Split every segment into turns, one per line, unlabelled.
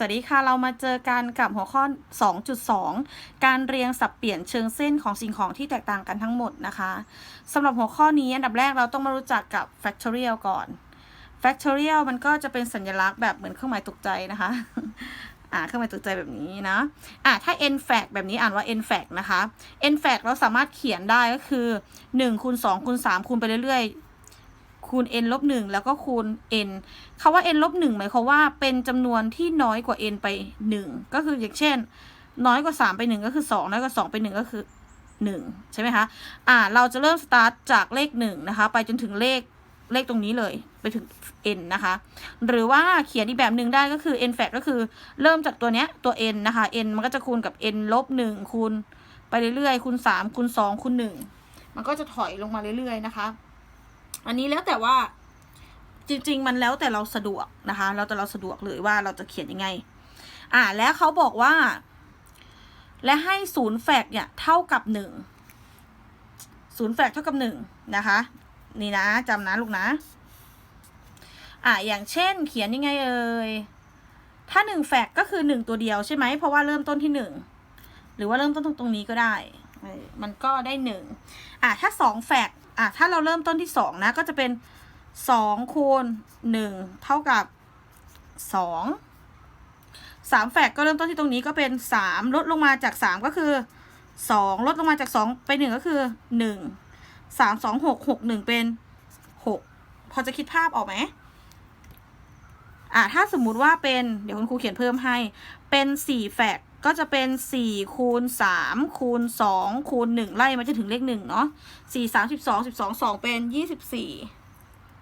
สวัสดีค่ะ เรามาเจอกันกับหัวข้อ 2.2 การเรียงสับเปลี่ยนเชิงเส้นของสิ่งของที่แตกต่างกันทั้งหมดนะคะสำหรับหัวข้อนี้อันดับแรกเราต้องมารู้จักกับ factorial ก่อน factorial มันก็จะเป็นสัญลักษณ์แบบเหมือนเครื่องหมายตกใจนะคะอ่าเครื่องหมายตกใจแบบนี้นะอ่าถ้า n fact แบบนี้อ่านว่า n fact นะคะ n fact เราสามารถเขียนได้ก็คือ1คูณ2คูณ3คูณไปเรื่อยๆ คูณ n ลบ1แล้วก็คูณ n คาว่า n ลบ1หมายความว่าเป็นจำนวนที่น้อยกว่า n ไป 1 ก็คืออย่างเช่น น้อยกว่า 3 ไป 1 ก็คือ 2 น้อยกว่า 2 ไป 1 ก็คือ 1 ใช่ไหมคะ อ่า เราจะเริ่มสตาร์ทจากเลข 1 นะคะ ไปจนถึงเลขเลขตรงนี้เลยไปถึง n นะคะ หรือว่าเขียนอีกแบบหนึ่งได้ก็คือ n fact ก็คือเริ่มจากตัวเนี้ยตัว n นะคะ n มันก็จะคูณกับ n ลบ1คูณไปเรื่อยๆคูณ3คูณ2คูณ1มันก็จะถอยลงมาเรื่อยๆนะคะ อันนี้แล้วแต่ว่าจริง ๆ มันแล้วแต่เราสะดวกนะคะ แล้วแต่เราสะดวกเลยว่าเราจะเขียนยังไง อ่าแล้วเขาบอกว่า และให้ศูนย์แฟกเนี่ย เท่ากับหนึ่งศูนย์แฟกเท่ากับหนึ่งนะคะ นี่นะจำนะลูกนะ อ่าอย่างเช่น เขียนยังไงเอ่ยถ้าหนึ่งแฟกก็คือหนึ่งตัวเดียวใช่ไหมเพราะว่าเริ่มต้นที่หนึ่งหรือว่าเริ่มต้นตรงตรงนี้ก็ได้มันก็ได้หนึ่งอ่าถ้าสองแฟก อ่าถ้าเราเริ่มต้นที่สองนะก็จะเป็นสองคูณหนึ่งเท่ากับสองสามแฟกก็เริ่มต้นที่ตรงนี้ก็เป็นสามลดลงมาจากสามก็คือสองลดลงมาจากสองไปหนึ่งก็คือหนึ่งสามสองหกหกหนึ่งเป็นหกพอจะคิดภาพออกไหมอ่าถ้าสมมุติว่าเป็นเดี๋ยวคุณครูเขียนเพิ่มให้เป็นสี่แฟก ก็จะเป็นสี่คูณสามคูณสองคูณหนึ่งไล่มาจนถึงเลขหนึ่งเนาะสี่สามสิบสองสิบสองสองเป็นยี่สิบสี่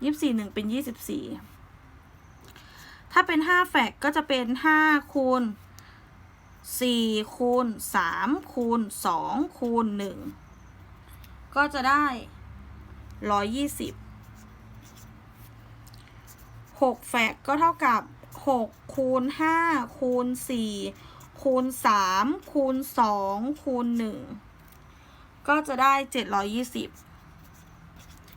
ยี่สิบสี่หนึ่งเป็นยี่สิบสี่ถ้าเป็นห้าแฟกก็จะเป็นห้าคูณสี่คูณสามคูณสองคูณหนึ่งก็จะได้ร้อยยี่สิบหกแฟกก็เท่ากับหกคูณห้าคูณสี่ คูณสามคูณสองคูณหนึ่งก็จะได้เจ็ดร้อยยี่สิบ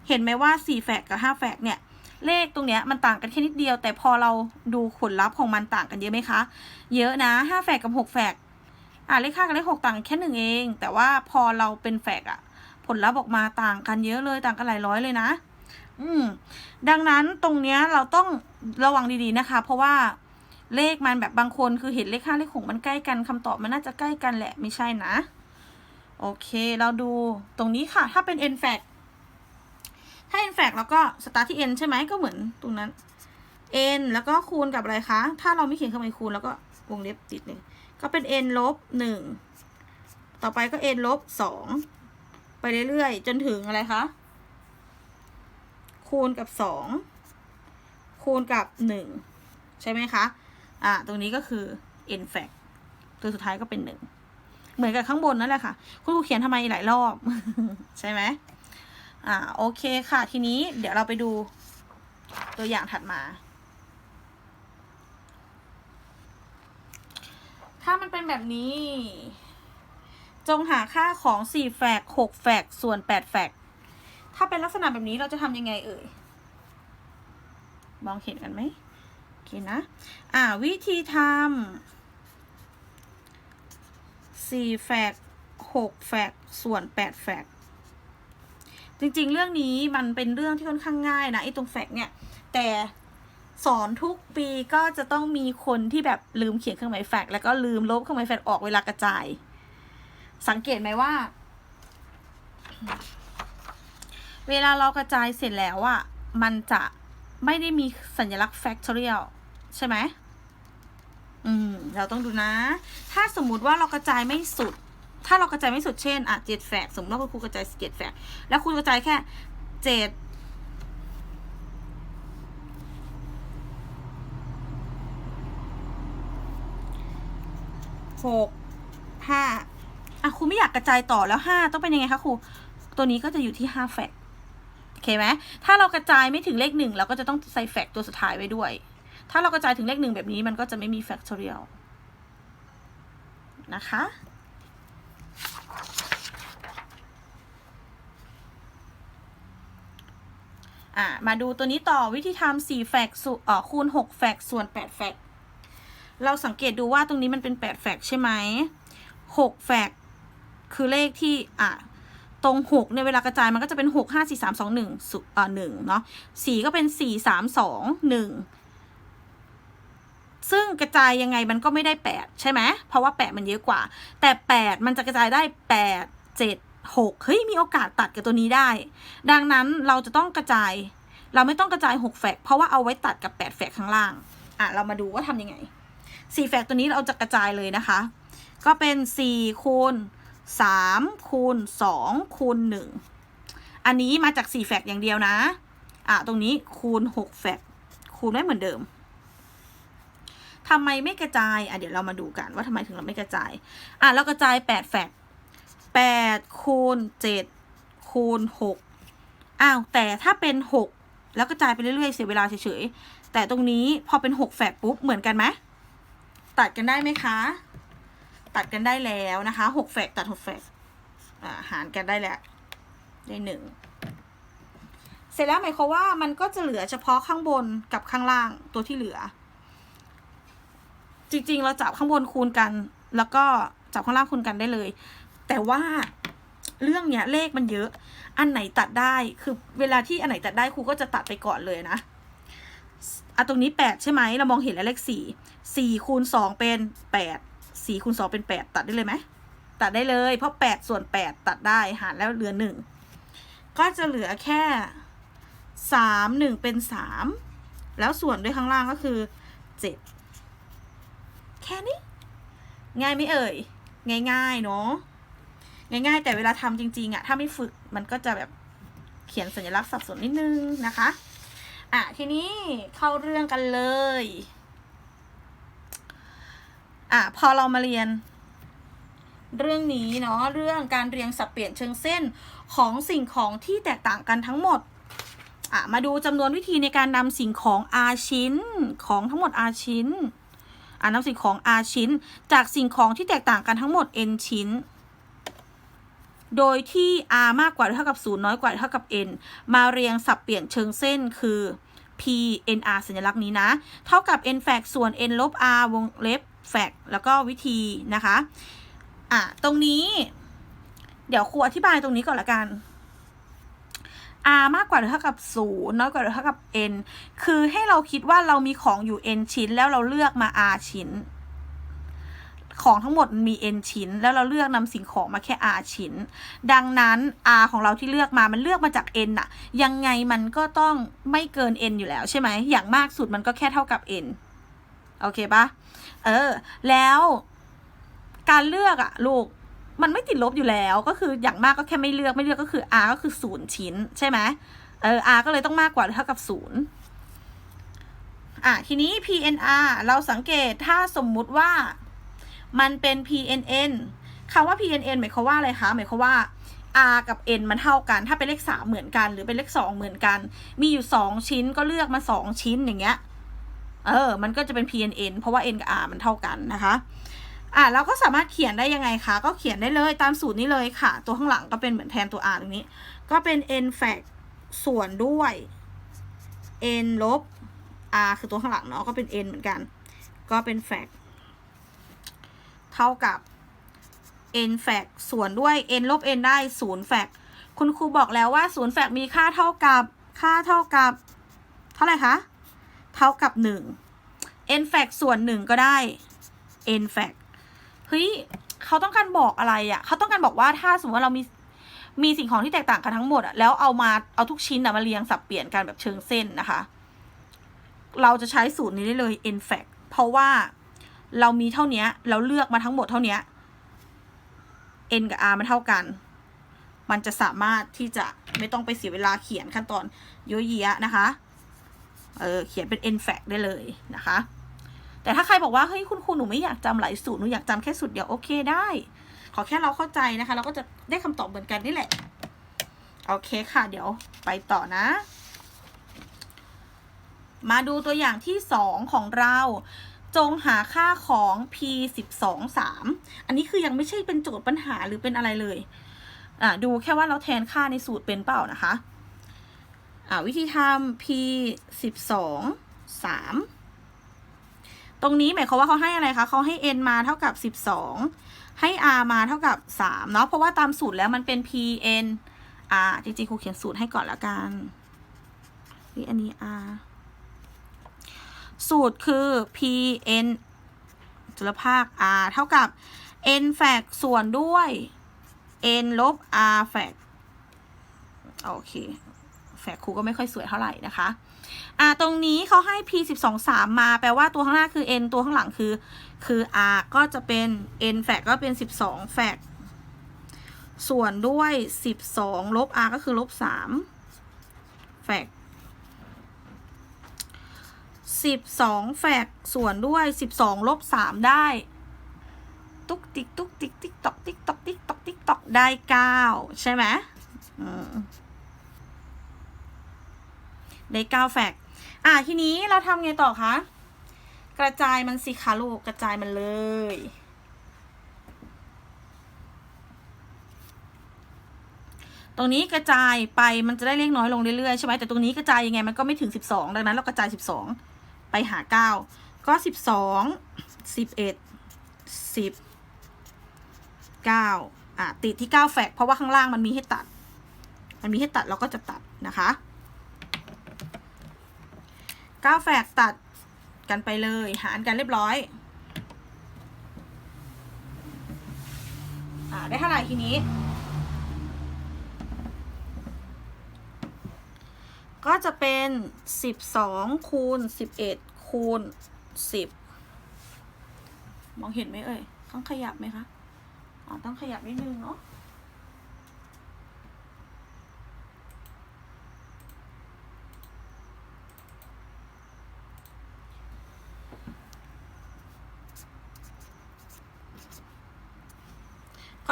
เห็นไหมว่าสี่แฟกกับห้าแฟกเนี่ย เลขตรงเนี้ยมันต่างกันแค่นิดเดียว แต่พอเราดูผลลัพธ์ของมันต่างกันเยอะไหมคะ เยอะนะห้าแฝกกับหกแฝกอ่าเลขห้ากับเลขหกต่างแค่หนึ่งเอง แต่ว่าพอเราเป็นแฝกอะผลลัพธ์ออกมาต่างกันเยอะเลยต่างกันหลายร้อยเลยนะ อืม ดังนั้นตรงเนี้ยเราต้องระวังดีๆนะคะ เพราะว่า เลขมันแบบบางคนคือเห็นเลขห้าเลขหกมันใกล้กันคำตอบมันน่าจะใกล้กันแหละไม่ใช่นะ โอเคเราดูตรงนี้ค่ะ ถ้าเป็น n fact ถ้า n fact แล้วก็สตาร์ทที่ n ใช่ไหมก็เหมือนตรงนั้น n แล้วก็คูณกับอะไรคะ ถ้าเราไม่เขียนเครื่องหมายคูณแล้วก็วงเล็บติดเลยก็เป็น n ลบหนึ่งต่อไปก็ n ลบสองไปเรื่อยๆ จนถึงอะไรคะคูณกับสองคูณกับหนึ่งใช่ไหมคะ อ่าตรงนี้ก็คือ n fact ตัวสุดท้ายก็เป็นหนึ่งเหมือนกับข้างบนนั่นแหละค่ะ คุณครูเขียนทำไมหลายรอบ ใช่ไหมอ่าโอเคค่ะ ทีนี้เดี๋ยวเราไปดูตัวอย่างถัดมา ถ้ามันเป็นแบบนี้ จงหาค่าของ4แฝก6แฝกส่วน8แฝกถ้าเป็นลักษณะแบบนี้เราจะทำยังไงเอ่ย มองเห็นกันไหม เคนะ อ่า วิธีทำ4แฝก6แฝกส่วน8แฝกจริงๆ เรื่องนี้มันเป็นเรื่องที่ค่อนข้างง่ายนะไอ้ตรงแฟกเนี่ย แต่สอนทุกปีก็จะต้องมีคนที่แบบลืมเขียนเครื่องหมายแฟกแล้วก็ลืมลบเครื่องหมายแฟกออกเวลากระจาย สังเกตไหมว่า เวลาเรากระจายเสร็จแล้วอะมันจะไม่ได้มีสัญลักษณ์ factorial ใช่ไหมอืมเราต้องดูนะ ถ้าสมมุติว่าเรากระจายไม่สุด ถ้าเรากระจายไม่สุดเช่นอะเจ็ดแฝกสมมติว่าคุณครูกระจายเจ็ดแฝกแล้วคุณกระจายแค่เจ็ดหกห้าอะครูไม่อยากกระจายต่อแล้วห้าต้องเป็นยังไงคะครูตัวนี้ก็จะอยู่ที่ห้าแฝกโอเคไหมถ้าเรากระจายไม่ถึงเลขหนึ่งเราก็จะต้องใส่แฝกตัวสุดท้ายไว้ด้วย ถ้าเรากระจายถึงเลขหนึ่งแบบนี้มันก็จะไม่มี factorial นะคะอะมาดูตัวนี้ต่อวิธีทำ4แฟกส่วนคูณ 6 แฟกส่วน 8 แฟกเราสังเกตดูว่าตรงนี้มันเป็นแปดแฟกใช่ไหมหกแฟกคือเลขที่ อะ ตรงหกในเวลากระจายมันก็จะเป็นหกห้าสี่สามสองหนึ่งสุอ่าหนึ่งเนาะสี่ก็เป็นสี่สามสองหนึ่ง ซึ่งกระจายยังไงมันก็ไม่ได้แปดใช่ไหมเพราะว่าแปดมันเยอะกว่า แต่แปดมันจะกระจายได้แปดเจ็ดหกเฮ้ยมีโอกาสตัดกับตัวนี้ได้ ดังนั้นเราจะต้องกระจาย เราไม่ต้องกระจายหกแฟก เพราะว่าเอาไว้ตัดกับแปดแฟกข้างล่างอะเรามาดูว่าทำยังไงสี่แฟกตัวนี้เราจะกระจายเลยนะคะ ก็เป็นสี่คูณสามคูณสองคูณหนึ่งอันนี้มาจากสี่แฟกอย่างเดียวนะ อะ ตรงนี้คูณหกแฟกคูณได้เหมือนเดิม ทำไมไม่กระจายอะเดี๋ยวเรามาดูกันว่าทำไมถึงเราไม่กระจายอะเรากระจายแปดแฟกแปดคูณเจ็ดคูณหกอ้าวแต่ถ้าเป็นหกแล้วกระจายไปเรื่อยๆเสียเวลาเฉยๆแต่ตรงนี้พอเป็นหกแฟกปุ๊บเหมือนกันไหมตัดกันได้ไหมคะ ตัดกันได้แล้วนะคะหกแฟกตัดหกแฟกอ่าหารกันได้แล้วได้หนึ่งเสร็จแล้วหมายความว่ามันก็จะเหลือเฉพาะข้างบนกับข้างล่างตัวที่เหลือ จริง ๆ เราจับข้างบนคูณกัน แล้วก็จับข้างล่างคูณกันได้เลย แต่ว่าเรื่องเนี้ยเลขมันเยอะ อันไหนตัดได้คือเวลาที่อันไหนตัดได้ครูก็จะตัดไปก่อนเลยนะอะตรงนี้แปดใช่ไหมเรามองเห็นแล้วเลขสี่สี่คูณสองเป็นแปดสี่คูณสองเป็นแปดตัดได้เลยไหมตัดได้เลย เพราะแปดส่วนแปดตัดได้หารแล้วเหลือหนึ่งก็จะเหลือแค่สามหนึ่งเป็นสามแล้วส่วนด้วยข้างล่างก็คือเจ็ด ค่นี้ ง่ายไหมเอ่ย ง่ายๆเนาะง่ายๆ แต่เวลาทำจริงๆอะถ้าไม่ฝึกมันก็จะแบบเขียนสัญลักษณ์สับสนนิดนึงนะคะ อะทีนี้เข้าเรื่องกันเลย อะพอเรามาเรียน เรื่องนี้เนาะเรื่องการเรียงสับเปลี่ยนเชิงเส้นของสิ่งของที่แตกต่างกันทั้งหมด อะมาดูจำนวนวิธีในการนำสิ่งของ R ชิ้นของทั้งหมด R ชิ้น อ่านำสิ่งของ R ชิ้น จากสิ่งของที่แตกต่างกันทั้งหมด N ชิ้น โดยที่ r มากกว่าหรือเท่ากับ0น้อยกว่าหรือเท่ากับ n มาเรียงสับเปลี่ยนเชิงเส้นคือ p n r สัญลักษณ์นี้นะ เท่ากับ n แฟกส่วน n ลบ r วงเล็บแฟกแล้วก็วิธีนะคะ อะ ตรงนี้ เดี๋ยวครูอธิบายตรงนี้ก่อนละกัน r มากกว่าหรือเท่ากับ 0 น้อยกว่าหรือเท่ากับ n คือให้เราคิดว่าเรามีของอยู่ n ชิ้น แล้วเราเลือกมา r ชิ้น ของทั้งหมดมี n ชิ้น แล้วเราเลือกนำสิ่งของมาแค่ r ชิ้น ดังนั้น r ของเราที่เลือกมามันเลือกมาจาก n อะยังไงมันก็ต้องไม่เกิน n อยู่แล้วใช่ไหม อย่างมากสุดมันก็แค่เท่ากับ n โอเคปะเออ แล้วการเลือกอะลูก มันไม่ติดลบอยู่แล้วก็คืออย่างมากก็แค่ไม่เลือกไม่เลือกก็คือ r ก็คือศูนย์ชิ้นใช่ไหมเออ r ก็เลยต้องมากกว่าเท่ากับศูนย์อะทีนี้ pnr เราสังเกตถ้าสมมุติว่ามันเป็น PNN คำว่า PNN หมายความว่าอะไรคะ หมายความว่า R กับ N มันเท่ากัน ถ้าเป็นเลขสามเหมือนกัน หรือเป็นเลขสองเหมือนกัน มีอยู่สองชิ้นก็เลือกมาสองชิ้นอย่างเงี้ย เออ มันก็จะเป็น PNN เพราะว่า N กับ R มันเท่ากันนะคะ อะเราก็สามารถเขียนได้ยังไงคะก็เขียนได้เลยตามสูตรนี้เลยค่ะ ตัวข้างหลังก็เป็นเหมือนแทนตัว R ตรงนี้ ก็เป็น N fact ส่วนด้วย N ลบ R คือตัวข้างหลังเนาะก็เป็น N เหมือนกัน ก็เป็น fact เท่ากับ n fact ส่วนด้วย n ลบ n ได้0 fact คุณครูบอกแล้วว่า0 fact มีค่าเท่ากับค่าเท่ากับ เท่าไหร่คะ เท่ากับ 1 n fact ส่วน 1 ก็ได้ n fact เฮ้ยเขาต้องการบอกอะไรอะ่ะเขาต้องการบอกว่าถ้าสมมติว่าเรามีมีสิ่งของที่แตกต่างกันทั้งหมดอะแล้วเอามาเอาทุกชิ้นอะมาเรียงสับเปลี่ยนกันแบบเชิงเส้นนะคะ เราจะใช้สูตรนี้ได้เลย n fact เพราะว่าเรามีเท่านี้เราเลือกมาทั้งหมดเท่านี้ n กับ r มันเท่ากัน มันจะสามารถที่จะไม่ต้องไปเสียเวลาเขียนขั้นตอนเยอะแยะนะคะ เออเขียนเป็น n fact ได้เลยนะคะ แต่ถ้าใครบอกว่าเฮ้ยคุณครูหนูไม่อยากจำหลายสูตรหนูอยากจำแค่สูตรเดียวโอเคได้ ขอแค่เราเข้าใจนะคะ เราก็จะได้คำตอบเหมือนกันนี่แหละ โอเคค่ะ เดี๋ยวไปต่อนะมาดูตัวอย่างที่สองของเรา จงหาค่าของ p 1 2 3อันนี้คือยังไม่ใช่เป็นโจทย์ปัญหาหรือเป็นอะไรเลยอ่าดูแค่ว่าเราแทนค่าในสูตรเป็นเปล่านะคะอ่าวิธีทำ p 1 2 3 ตรงนี้หมายความว่าเขาให้อะไรคะเขาให้ n มาเท่ากับ 12 ให้ r มาเท่ากับ3เนาะเพราะว่าตามสูตรแล้วมันเป็น p n r จริงๆครูเขียนสูตรให้ก่อนละกันนี่อันนี้ r สูตรคือ p n จุลภาค r เท่ากับ n แฝกส่วนด้วย n ลบ r แฝกโอเค แฝกครูก็ไม่ค่อยสวยเท่าไหร่นะคะ อ่าตรงนี้เขาให้ p สิบสองสามมาแปลว่าตัวข้างหน้าคือ n ตัวข้างหลังคือ คือ r ก็จะเป็น n แฝกก็เป็นสิบสองแฝกส่วนด้วยสิบสองลบ r ก็คือลบสามแฝกสิบสองแฝกส่วนด้วยสิบสองลบสามได้ ตุ๊กติ๊กตุ๊กติ๊กติ๊กตอกติ๊กตอกติ๊กตอกติ๊กตอกได้เก้าใช่ไหมอืม ได้เก้าแฟกอะทีนี้เราทำไงต่อคะ กระจายมันสิคะลูกกระจายมันเลยตรงนี้กระจายไปมันจะได้เลขน้อยลงเรื่อยๆใช่ไหมแต่ตรงนี้กระจายยังไงมันก็ไม่ถึงสิบสองดังนั้นเรากระจายสิบสองไปหาเก้าก็สิบสองสิบเอ็ดสิบเก้าอะติดที่เก้าแฟกเพราะว่าข้างล่างมันมีให้ตัด มันมีให้ตัดเราก็จะตัดนะคะ ก้าแฝกตัดกันไปเลย หารกันเรียบร้อยอได้เท่าไหร่ทีนี้ ก็จะเป็นสิบสองคูณสิบเอ็ดคูณสิบมองเห็นไหมเอ่ย ต้องขยับไหมคะ อ๋อ ต้องขยับนิดนึงเนาะ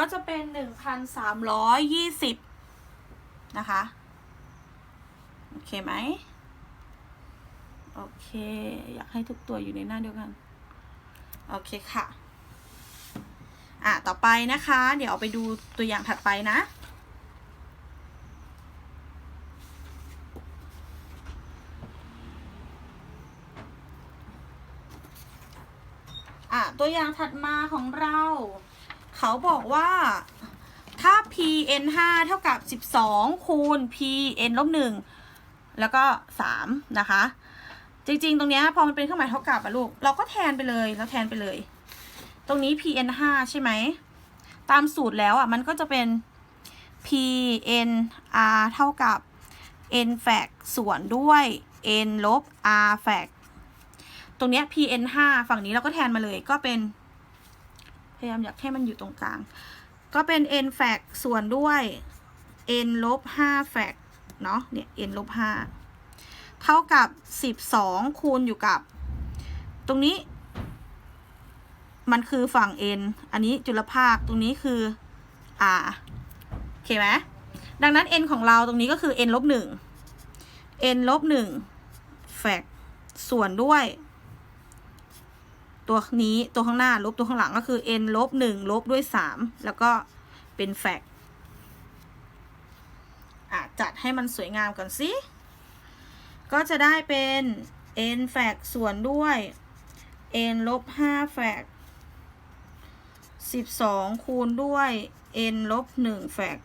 ก็จะเป็นหนึ่งพันสามร้อยยี่สิบนะคะ โอเคไหม โอเค อยากให้ทุกตัวอยู่ในหน้าเดียวกัน โอเคค่ะ อะ ต่อไปนะคะ เดี๋ยวไปดูตัวอย่างถัดไปนะอะตัวอย่างถัดมาของเรา เขาบอกว่าถ้า pn 5เท่ากับ 12 คูณ pn ลบ1แล้วก็ 3 นะคะ จริงๆ ตรงเนี้ยพอมันเป็นเครื่องหมายเท่ากับอะลูก เราก็แทนไปเลยแล้วแทนไปเลย ตรงนี้ pn 5ใช่ไหม ตามสูตรแล้วอะมันก็จะเป็น pn r เท่ากับ n แฝกส่วนด้วย n ลบ r แฝกตรงเนี้ย pn 5ฝั่งนี้เราก็แทนมาเลยก็เป็น พยายามอยากให้มันอยู่ตรงกลาง ก็เป็น n แฟกส่วนด้วย n ลบ5แฟกเนาะเนี่ย n ลบ5เท่ากับ 12 คูณอยู่กับ ตรงนี้ มันคือฝั่ง n อันนี้จุลภาคตรงนี้คือ r โอเคไหมดังนั้น n ของเราตรงนี้ก็คือ n ลบ1 n ลบ1แฟกส่วนด้วย ตัวนี้ตัวข้างหน้าลบตัวข้างหลังก็คือ n ลบหนึ่งลบด้วยสามแล้วก็เป็นแฟกอะจัดให้มันสวยงามก่อนสิ ก็จะได้เป็น n แฟกส่วนด้วย n ลบห้าแฟกสิบสองคูณด้วย n ลบหนึ่งแฟก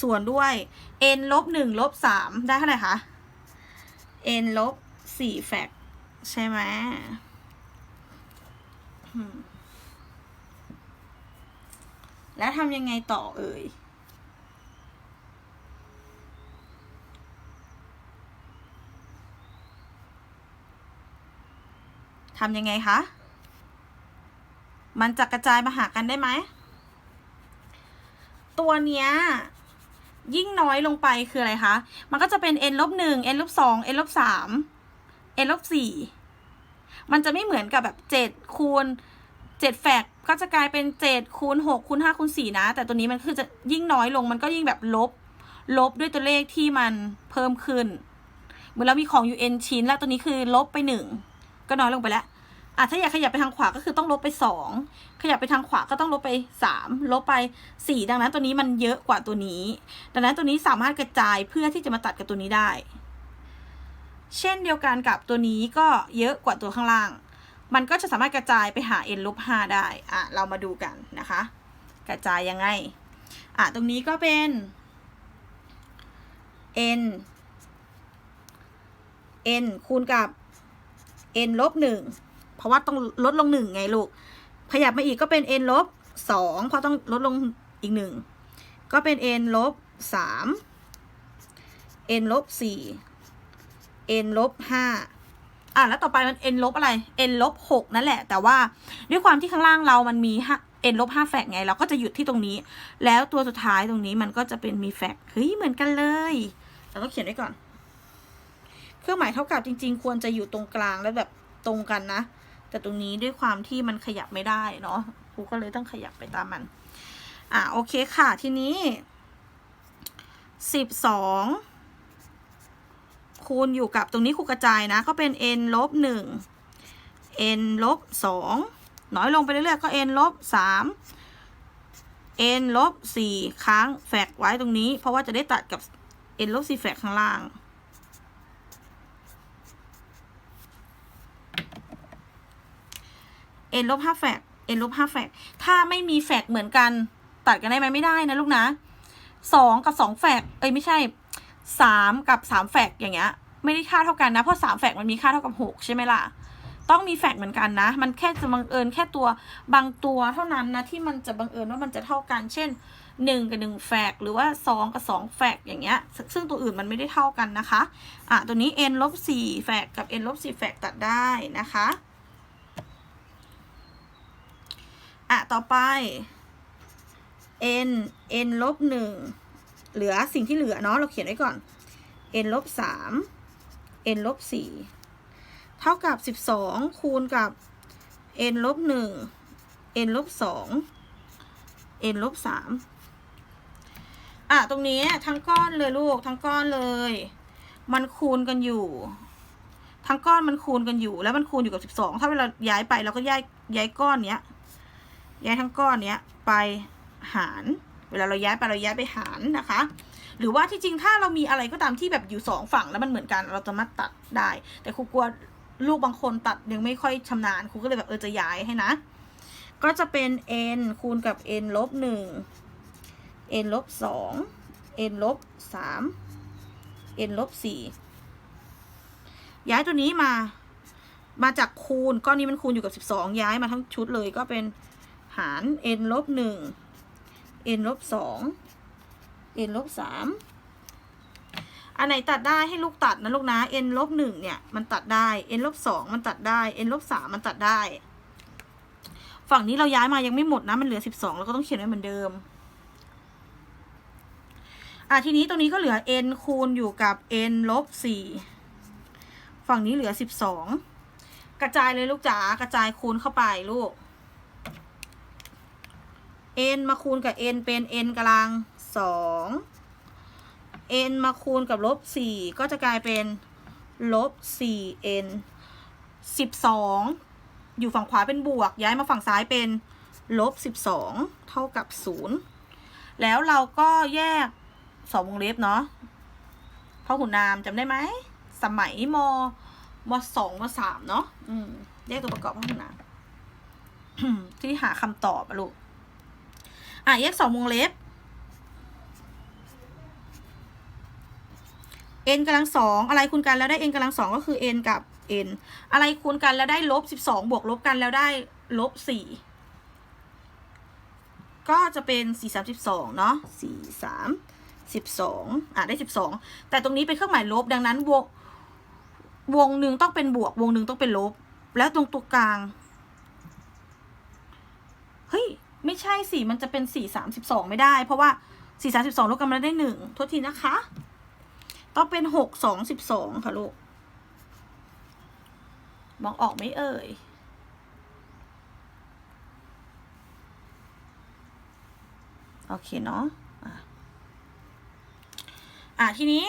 ส่วนด้วย n ลบหนึ่งลบสามได้เท่าไหร่คะ n ลบสี่แฟกใช่ไหม แล้วทำยังไงต่อเอ่ย ทำยังไงคะ มันจะกระจายมาหากันได้ไหม ตัวเนี้ยยิ่งน้อยลงไปคืออะไรคะ มันก็จะเป็น n ลบหนึ่ง n ลบสอง n ลบสาม n ลบสี่ มันจะไม่เหมือนกับแบบเจ็ดคูณเจ็ดแฟกก็จะกลายเป็นเจ็ดคูณหกคูณห้าคูณสี่นะ แต่ตัวนี้มันคือจะยิ่งน้อยลง มันก็ยิ่งแบบลบ ลบด้วยตัวเลขที่มันเพิ่มขึ้น เหมือนเรามีของ un ชิ้น แล้วตัวนี้คือลบไปหนึ่งก็น้อยลงไปแล้วอะถ้าอยากขยับไปทางขวาก็คือต้องลบไปสองขยับไปทางขวาก็ต้องลบไปสามลบไปสี่ดังนั้นตัวนี้มันเยอะกว่าตัวนี้ ดังนั้นตัวนี้สามารถกระจายเพื่อที่จะมาตัดกับตัวนี้ได้ เช่นเดียวกันกับตัวนี้ก็เยอะกว่าตัวข้างล่าง มันก็จะสามารถกระจายไปหา n ลบ5ได้ อะ เรามาดูกันนะคะ กระจายยังไง อะ ตรงนี้ก็เป็น n n คูณกับ n ลบ1เพราะว่าต้องลดลง 1 ไงลูก ขยับมาอีกก็เป็น n ลบ2เพราะต้องลดลงอีก 1 ก็เป็น n ลบ3 n ลบ4 n ลบ5อะแล้วต่อไปมัน n ลบอะไร n ลบ6นั่นแหละ แต่ว่าด้วยความที่ข้างล่างเรามันมี n ลบ5แฟกไง เราก็จะหยุดที่ตรงนี้ แล้วตัวสุดท้ายตรงนี้มันก็จะเป็นมีแฟกเฮ้ยเหมือนกันเลยเราต้องเขียนไว้ก่อน เครื่องหมายเท่ากับจริง ๆ ควรจะอยู่ตรงกลางแล้วแบบตรงกันนะ แต่ตรงนี้ด้วยความที่มันขยับไม่ได้เนาะครูก็เลยต้องขยับไปตามมัน อะโอเคค่ะทีนี้สิบสอง คูณอยู่กับตรงนี้ครูกระจายนะ ก็เป็น n ลบหนึ่ง n ลบสองน้อยลงไปเรื่อยๆก็ n ลบสาม n ลบสี่ค้างแฟกไว้ตรงนี้ เพราะว่าจะได้ตัดกับ n ลบสี่แฟกข้างล่าง n ลบห้าแฟก n ลบห้าแฟก ถ้าไม่มีแฟกเหมือนกันตัดกันได้ไหมไม่ได้นะลูกนะสองกับสองแฟก เอ้ยไม่ใช่ สามกับสามแฟกอย่างเงี้ยไม่ได้ค่าเท่ากันนะเพราะสามแฟกมันมีค่าเท่ากับหกใช่ไหมล่ะต้องมีแฟกเหมือนกันนะ มันแค่จะบังเอิญแค่ตัวบางตัวเท่านั้นนะที่มันจะบังเอิญว่ามันจะเท่ากัน เช่นหนึ่งกับหนึ่งแฟกหรือว่าสองกับสองแฟกอย่างเงี้ย ซึ่งตัวอื่นมันไม่ได้เท่ากันนะคะ อะ ตัวนี้ n ลบสี่แฟกกับ n ลบสี่แฟกตัดได้นะคะ อะ ต่อไป n n ลบหนึ่ง เหลือสิ่งที่เหลือเนาะเราเขียนไว้ก่อน n ลบสาม n ลบสี่เท่ากับสิบสองคูณกับ n ลบหนึ่ง n ลบสอง n ลบสามอะ ตรงนี้ทั้งก้อนเลยลูกทั้งก้อนเลย มันคูณกันอยู่ ทั้งก้อนมันคูณกันอยู่ แล้วมันคูณอยู่กับสิบสองถ้าเวลาย้ายไปเราก็ย้ายย้ายก้อนเนี้ย ย้ายทั้งก้อนเนี้ยไปหาร เวลาเราย้ายไปเราย้ายไปหารนะคะ หรือว่าที่จริงถ้าเรามีอะไรก็ตามที่แบบอยู่สองฝั่งแล้วมันเหมือนกันเราจะมาตัดได้ แต่ครูกลัวลูกบางคนตัดยังไม่ค่อยชำนาญครูก็เลยแบบเออจะย้ายให้นะ ก็จะเป็น n คูณกับ n ลบหนึ่ง n ลบสอง n ลบสาม n ลบสี่ย้ายตัวนี้มา มาจากคูณ ก้อนนี้มันคูณอยู่กับสิบสองย้ายมาทั้งชุดเลยก็เป็นหาร n ลบหนึ่ง n ลบสอง n ลบสามอันไหนตัดได้ให้ลูกตัดนะลูกนะ n ลบหนึ่งเนี่ยมันตัดได้ n ลบสองมันตัดได้ n ลบสามมันตัดได้ ฝั่งนี้เราย้ายมายังไม่หมดนะมันเหลือสิบสองเราก็ต้องเขียนไว้เหมือนเดิมอะทีนี้ตรงนี้ก็เหลือ n คูณอยู่กับ n ลบสี่ฝั่งนี้เหลือสิบสองกระจายเลยลูกจ๋ากระจายคูณเข้าไปลูก n มาคูณกับ n เป็น n กำลังสอง n มาคูณกับลบสี่ก็จะกลายเป็นลบสี่ n สิบสองอยู่ฝั่งขวาเป็นบวก ย้ายมาฝั่งซ้ายเป็นลบสิบสองเท่ากับศูนย์แล้วเราก็แยกสองวงเล็บเนาะพหุนามจำได้ไหม สมัยมมสองมสามเนาะแยกตัวประกอบพหุนามที่หาคำตอบลูก อะแยกสองวงเล็บ n กำลังสองอะไรคูณกันแล้วได้ n กำลังสองก็คือ n กับ n อะไรคูณกันแล้วได้ลบสิบสองบวกลบกันแล้วได้ลบสี่ก็จะเป็นสี่สามสิบสองเนาะสี่สามสิบสองอะได้สิบสองแต่ตรงนี้เป็นเครื่องหมายลบดังนั้นวงวงหนึ่งต้องเป็นบวก วงหนึ่งต้องเป็นลบ แล้วตรงตัวกลาง เฮ้ย ไม่ใช่สิมันจะเป็นสี่สามสิบสองไม่ได้ เพราะว่าสี่สามสิบสองลบกันมาได้หนึ่งโทษทีนะคะ ต้องเป็นหกสองสิบสองค่ะลูก มองออกไหมเอ่ยโอเคเนาะอะอะทีนี้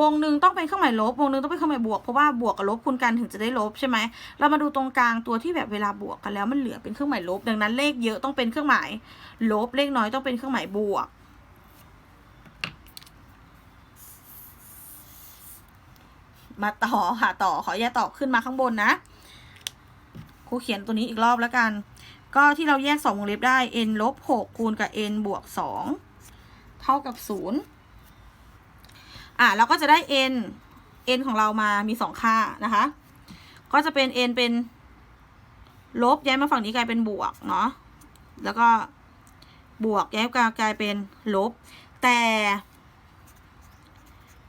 วงหนึ่งต้องเป็นเครื่องหมายลบ วงหนึ่งต้องเป็นเครื่องหมายบวก เพราะว่าบวกกับลบคูณกันถึงจะได้ลบใช่ไหม เรามาดูตรงกลางตัวที่แบบเวลาบวกกันแล้วมันเหลือเป็นเครื่องหมายลบ ดังนั้นเลขเยอะต้องเป็นเครื่องหมายลบ เลขน้อยต้องเป็นเครื่องหมายบวก มาต่อหาต่อขอแยกต่อขึ้นมาข้างบนนะ ครูเขียนตัวนี้อีกรอบแล้วกัน ก็ที่เราแยกสองวงเล็บได้ n ลบหกคูณกับ n บวกสองเท่ากับศูนย์ อะเราก็จะได้ n n ของเรามามีสองค่านะคะ ก็จะเป็น n เป็นลบย้ายมาฝั่งนี้กลายเป็นบวกเนาะแล้วก็บวกย้ายกลายเป็นลบ แต่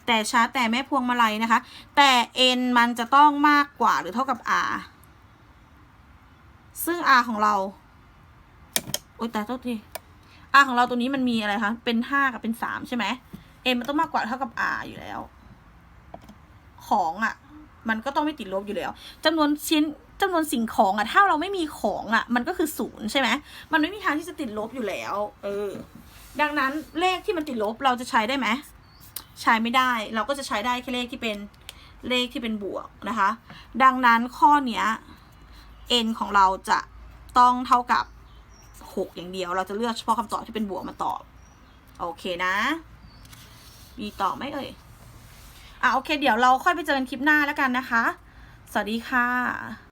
แต่ชาร์จแต่แม่พวงมาลัยนะคะ แต่ n มันจะต้องมากกว่าหรือเท่ากับ r ซึ่ง r ของเรา โอ๊ยแต่โทษที r ของเราตัวนี้มันมีอะไรคะ เป็นห้ากับเป็นสามใช่ไหม n มันต้องมากกว่าเท่ากับ r อยู่แล้ว ของอะ่ะ มันก็ต้องไม่ติดลบอยู่แล้วจำนวนชิ้นจำนวนสิ่งของอะ่ะ ถ้าเราไม่มีของอะ่ะ มันก็คือศูนย์ใช่ไหมมันไม่มีทางที่จะติดลบอยู่แล้ว เออ ดังนั้นเลขที่มันติดลบเราจะใช้ได้ไหมใช้ไม่ได้ เราก็จะใช้ได้แค่เลขที่เป็นเลขที่เป็นบวกนะคะ ดังนั้นข้อเนี้ย n ของเราจะต้องเท่ากับ 6 อย่างเดียว เราจะเลือกเฉพาะคำตอบที่เป็นบวกมาตอบ โอเคนะ มีต่อไหมเอ่ยอะโอเค เดี๋ยวเราค่อยไปเจอกันคลิปหน้าแล้วกันนะคะ สวัสดีค่ะ